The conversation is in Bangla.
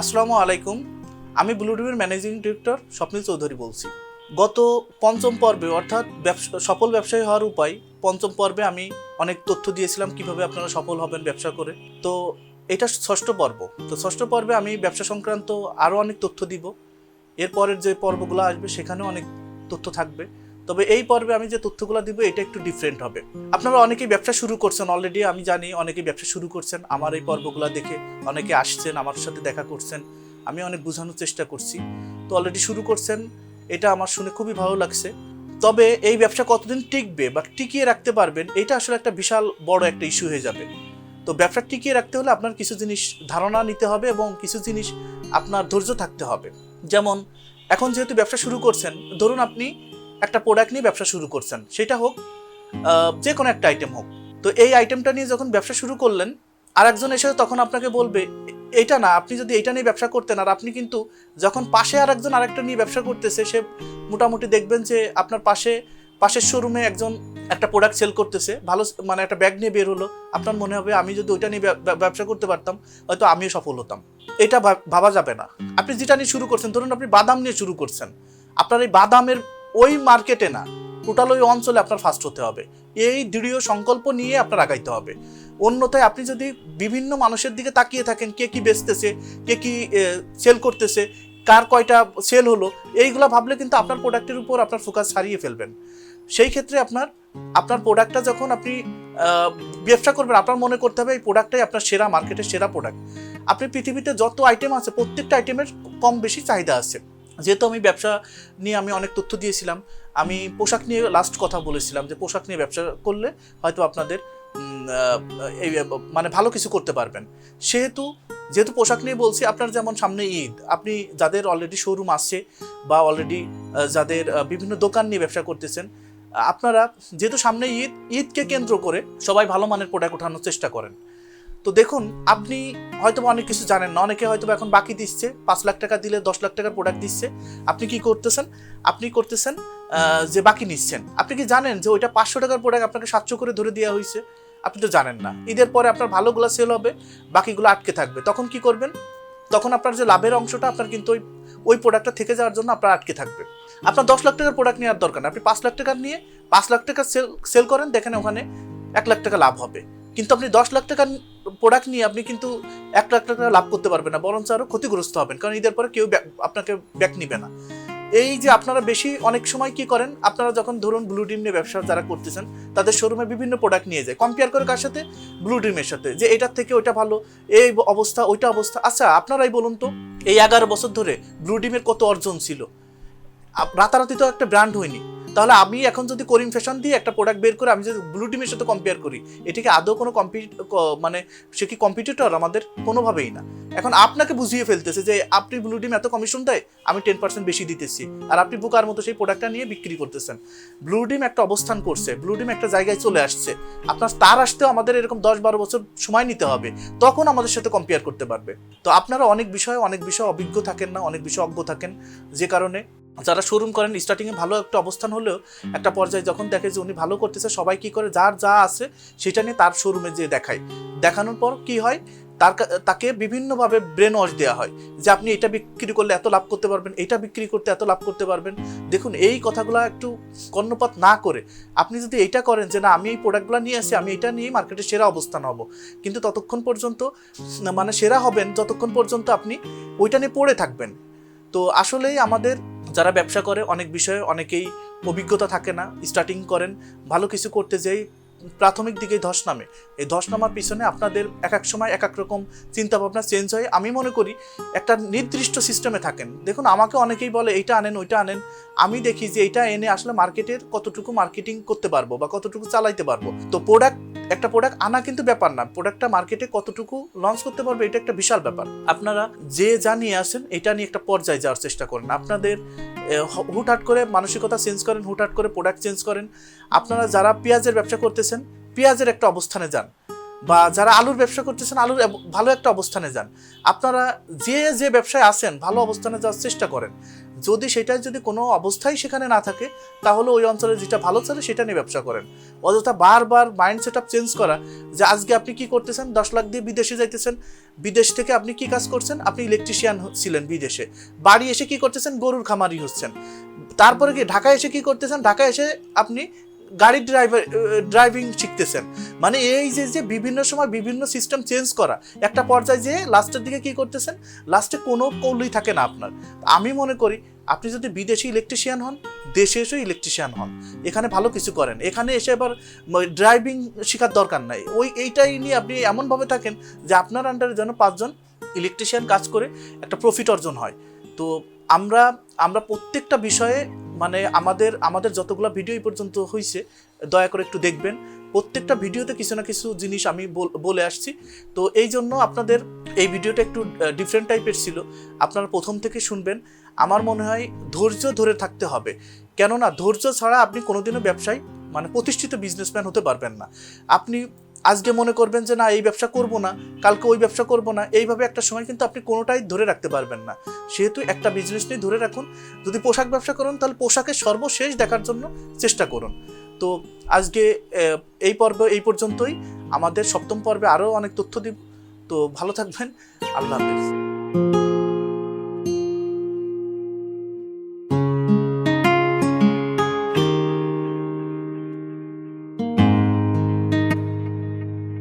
আসসালামু আলাইকুম। আমি ব্লুডিমের ম্যানেজিং ডিরেক্টর স্বপ্নিল চৌধুরী বলছি। গত পঞ্চম পর্বে, অর্থাৎ সফল ব্যবসায়ী হওয়ার উপায়, পঞ্চম পর্বে আমি অনেক তথ্য দিয়েছিলাম কীভাবে আপনারা সফল হবেন ব্যবসা করে। তো এটা ষষ্ঠ পর্ব। তো ষষ্ঠ পর্বে আমি ব্যবসা সংক্রান্ত আরও অনেক তথ্য দিব। এরপরের যে পর্বগুলো আসবে, সেখানেও অনেক তথ্য থাকবে। তবে এই পর্বে আমি যে তথ্যগুলো দিব, এটা একটু ডিফারেন্ট হবে। আপনারা অনেকেই ব্যবসা শুরু করছেন অলরেডি আমি জানি অনেকেই ব্যবসা শুরু করছেন। আমার এই পর্বগুলো দেখে অনেকে আসছেন, আমার সাথে দেখা করছেন। আমি অনেক বোঝানোর চেষ্টা করছি। তো অলরেডি শুরু করছেন, এটা আমার শুনে খুবই ভালো লাগছে। তবে এই ব্যবসা কতদিন টিকবে বা টিকিয়ে রাখতে পারবেন, এটা আসলে একটা বিশাল বড় একটা ইস্যু হয়ে যাবে। তো ব্যবসা টিকিয়ে রাখতে হলে আপনার কিছু জিনিস ধারণা নিতে হবে এবং কিছু জিনিস আপনার ধৈর্য থাকতে হবে। যেমন, এখন যেহেতু ব্যবসা শুরু করছেন, ধরুন আপনি একটা প্রোডাক্ট নিয়ে ব্যবসা শুরু করছেন। সেটা হোক যে কোনো একটা আইটেম হোক। তো এই আইটেমটা নিয়ে যখন ব্যবসা শুরু করলেন আর একজন এসে তখন আপনাকে বলবে "এ- এইটা না, আপনি যদি এটা নিয়ে ব্যবসা করতেন, আর আপনি কিন্তু যখন পাশে আর একজন আরেকটা নিয়ে ব্যবসা করতেছে, সে মোটামুটি দেখবেন যে আপনার পাশে, পাশের শোরুমে একজন একটা প্রোডাক্ট সেল করতেছে, ভালো মানে একটা ব্যাগ নিয়ে বের হলো। আপনার মনে হবে আমি যদি ওইটা নিয়ে ব্যব- ব্যব- ব্যবসা করতে পারতাম, হয়তো আমিও সফল হতাম। এটা ভাবা যাবে না। আপনি যেটা নিয়ে শুরু করছেন, ধরুন আপনি বাদাম নিয়ে শুরু করছেন। আপনার এই বাদামের ওই মার্কেটে না, টোটাল ওই অঞ্চলে আপনার ফার্স্ট হতে হবে। এই দৃঢ় সংকল্প নিয়ে আপনার আগাইতে হবে। অন্যথায় আপনি যদি বিভিন্ন মানুষের দিকে তাকিয়ে থাকেন, কে কি বেচতেছে, কে কি সেল করতেছে, কার কয়টা সেল হলো, এইগুলো ভাবলে কিন্তু আপনার প্রোডাক্টের উপর আপনার ফোকাস হারিয়ে ফেলবেন। সেই ক্ষেত্রে আপনার আপনার প্রোডাক্টটা যখন আপনি ব্যবসা করবেন, আপনার মনে করতে হবে এই প্রোডাক্টটাই আপনার সেরা মার্কেটের সেরা প্রোডাক্ট আপনি পৃথিবীতে যত আইটেম আছে, প্রত্যেকটা আইটেমের কম বেশি চাহিদা আছে। যেহেতু আমি ব্যবসা নিয়ে আমি অনেক তথ্য দিয়েছিলাম, আমি পোশাক নিয়ে লাস্ট কথা বলেছিলাম যে পোশাক নিয়ে ব্যবসা করলে হয়তো আপনাদের এই মানে ভালো কিছু করতে পারবেন। সেহেতু, যেহেতু পোশাক নিয়ে বলছি, আপনার যেমন সামনে ঈদ, আপনি যাদের অলরেডি শোরুম আসছে বা অলরেডি যাদের বিভিন্ন দোকান নিয়ে ব্যবসা করতেছেন, আপনারা যেহেতু সামনে ঈদ, ঈদকে কেন্দ্র করে সবাই ভালো মানের প্রোডাক্ট ওঠানোর চেষ্টা করেন। তো দেখুন, আপনি হয়তো অনেক কিছু জানেন না। অনেকে হয়তো এখন বাকি দিচ্ছে, পাঁচ লাখ টাকা দিলে দশ লাখ টাকার প্রোডাক্ট দিচ্ছে। আপনি কি করতেছেন? আপনি করতেছেন যে বাকি নিচ্ছেন। আপনি কি জানেন যে ওইটা পাঁচশো টাকার প্রোডাক্ট আপনাকে সাতশো করে ধরে দেওয়া হয়েছে? আপনি তো জানেন না। ঈদের পরে আপনার ভালোগুলো সেল হবে, বাকিগুলো আটকে থাকবে। তখন কি করবেন? তখন আপনার যে লাভের অংশটা, আপনার কিন্তু ওই ওই প্রোডাক্টটা থেকে যাওয়ার জন্য আপনার আটকে থাকবে। আপনার দশ লাখ টাকার প্রোডাক্ট নেওয়ার দরকার না। আপনি পাঁচ লাখ টাকার নিয়ে পাঁচ লাখ টাকা সেল সেল করেন, দেখেন ওখানে এক লাখ টাকা লাভ হবে। কিন্তু আপনি দশ লাখ টাকার প্রোডাক্ট নিয়ে আপনি কিন্তু একটা একটা লাভ করতে পারবেন না, বরঞ্চ আরও ক্ষতিগ্রস্ত হবেন। কারণ ঈদের পরে কেউ আপনাকে ব্যাক নিবে না। এই যে আপনারা বেশি অনেক সময় কি করেন, আপনারা যখন ধরুন ব্লু ডিম নিয়ে ব্যবসা যারা করতেছেন, তাদের শোরুমে বিভিন্ন প্রোডাক্ট নিয়ে যায়। কম্পেয়ার করে কার সাথে? ব্লু ডিমের সাথে। যে এটার থেকে ওইটা ভালো, এই অবস্থা, ওইটা অবস্থা। আচ্ছা আপনারাই বলুন তো, এই এগারো বছর ধরে ব্লু ডিমের কত অর্জন ছিল? রাতারাতি তো একটা ব্র্যান্ড হয়নি। তাহলে আমি এখন যদি করিম ফ্যাশন দিয়ে একটা প্রোডাক্ট বের করে আমি যদি ব্লু টিমের সাথে কম্পেয়ার করি, এটাকে আদৌ কোনো কম্পিট মানে সে কি কম্পিটিটর আমাদের কোনোভাবেই না। এখন আপনাকে বুঝিয়ে ফেলতেছে যে আপনি ব্লু টিম এত কমিশন দেয়, আমি টেন পার্সেন্ট বেশি দিতেছি। আর আপনি বুকার মতো সেই প্রোডাক্টটা নিয়ে বিক্রি করতেছেন। ব্লু ডিম একটা অবস্থান করছে ব্লু ডিম একটা জায়গায় চলে আসছে। আপনার তার আসতেও আমাদের এরকম দশ বারো বছর সময় নিতে হবে। তখন আমাদের সাথে কম্পেয়ার করতে পারবে। তো আপনারা অনেক বিষয়ে অনেক বিষয়ে অভিজ্ঞ থাকেন না, অনেক বিষয়ে অজ্ঞ থাকেন। যে কারণে যারা শোরুম করেন স্টার্টিংয়ে ভালো একটা অবস্থান হলেও একটা পর্যায়ে যখন দেখে যে উনি ভালো করতেছে, সবাই কি করে? যার যা আছে, সেটা নিয়ে তার শোরুমে যেয়ে দেখায়। দেখানোর পর কি হয়? তার তাকে বিভিন্নভাবে ব্রেন ওয়াশ দেওয়া হয় যে আপনি এটা বিক্রি করলে এত লাভ করতে পারবেন, এটা বিক্রি করতে এত লাভ করতে পারবেন। দেখুন, এই কথাগুলো একটু কর্ণপাত না করে আপনি যদি এইটা করেন যে না, আমি এই প্রোডাক্টগুলো নিয়ে আসি, আমি এটা নিয়েই মার্কেটে সেরা অবস্থান হব। কিন্তু ততক্ষণ পর্যন্ত মানে সেরা হবেন, যতক্ষণ পর্যন্ত আপনি ওইটা নিয়ে পড়ে থাকবেন। তো আসলেই আমাদের যারা ব্যবসা করে, অনেক বিষয়ে অনেকেই অভিজ্ঞতা থাকে না স্টার্টিং করেন, ভালো কিছু করতে যেই প্রাথমিক দিকে ধস নামে। এই ধস নামার পিছনে আপনাদের এক এক সময় এক এক রকম চিন্তাভাবনা চেঞ্জ হয়। আমি মনে করি একটা নির্দিষ্ট সিস্টেমে থাকেন। দেখুন, আমাকে অনেকেই বলে, এইটা আনেন, ওইটা আনেন। আমি দেখি যে এটা এনে আসলে মার্কেটের কতটুকু মার্কেটিং করতে পারব বা কতটুকু চালাইতে পারব? তো প্রোডাক্ট একটা প্রোডাক্ট আনা কিন্তু ব্যাপার না। প্রোডাক্টটা মার্কেটে কতটুকু লঞ্চ করতে পারবে, এটা একটা বিশাল ব্যাপার। আপনারা যে যা নিয়ে আসেন, এটা নিয়ে একটা পর্যায়ে যাওয়ার চেষ্টা করেন। আপনাদের হুটহাট করে মানসিকতা চেঞ্জ করেন, হুটহাট করে প্রোডাক্ট চেঞ্জ করেন। আপনারা যারা পেঁয়াজের ব্যবসা করতেছেন, পেঁয়াজের একটা অবস্থানে যান। বা যারা আলুর ব্যবসা করতেছেন, আলুর ভালো একটা অবস্থানে যান। আপনারা যে যে ব্যবসায় আছেন, ভালো অবস্থানে যাওয়ার চেষ্টা করেন। যদি সেটার যদি কোনো অবস্থাই সেখানে না থাকে, তাহলে ওই অঞ্চলে যেটা ভালো চলে সেটা নিয়ে ব্যবসা করেন। অযথা বারবার মাইন্ড সেট আপ চেঞ্জ করা যে আজকে আপনি কি করতেছেন, দশ লাখ দিয়ে বিদেশে যাইতেছেন, বিদেশ থেকে আপনি কি কাজ করছেন? আপনি ইলেকট্রিশিয়ান ছিলেন বিদেশে। বাড়ি এসে কি করতেছেন? গরুর খামারি হচ্ছেন। তারপরে কি ঢাকায় এসে কি করতেছেন? ঢাকায় এসে আপনি গাড়ি ড্রাইভার ড্রাইভিং শিখতেছেন। মানে এই যে যে বিভিন্ন সময় বিভিন্ন সিস্টেম চেঞ্জ করা, একটা পর্যায়ে যে লাস্টের দিকে কি করতেছেন? লাস্টে কোনো কৌলই থাকে না আপনার। আমি মনে করি, আপনি যদি বিদেশি ইলেকট্রিশিয়ান হন, দেশে এসেও ইলেকট্রিশিয়ান হন, এখানে ভালো কিছু করেন। এখানে এসে এবার ড্রাইভিং শেখার দরকার নাই। ওই, এইটাই নিয়ে আপনি এমনভাবে থাকেন যে আপনার আন্ডারে যেন পাঁচজন ইলেকট্রিশিয়ান কাজ করে একটা প্রফিট অর্জন হয়। তো আমরা আমরা প্রত্যেকটা বিষয়ে মানে আমাদের আমাদের যতগুলো ভিডিও পর্যন্ত হয়েছে দয়া করে একটু দেখবেন। প্রত্যেকটা ভিডিওতে কিছু না কিছু জিনিস আমি বল- আসছি। তো এই জন্য আপনাদের এই ভিডিওটা একটু ডিফারেন্ট টাইপের ছিল। আপনারা প্রথম থেকে শুনবেন। আমার মনে হয় ধৈর্য ধরে থাকতে হবে। কেননা ধৈর্য ছাড়া আপনি কোনোদিনও ব্যবসায় মানে প্রতিষ্ঠিত বিজনেসম্যান হতে পারবেন না। আপনি আজকে মনে করবেন যে, না, এই ব্যবসা করব না, কালকে ওই ব্যবসা করব না। এইভাবে একটা সময় কিন্তু আপনি কোনোটাই ধরে রাখতে পারবেন না। সেহেতু একটা বিজনেস নিয়ে ধরে রাখুন। যদি পোশাক ব্যবসা করেন, তাহলে পোশাকের সর্বশেষ দেখার জন্য চেষ্টা করুন। তো আজকে এই পর্ব এই পর্যন্তই। আমাদের সপ্তম পর্বে আরও অনেক তথ্য দিব। তো ভালো থাকবেন। আল্লাহ হাফিজ।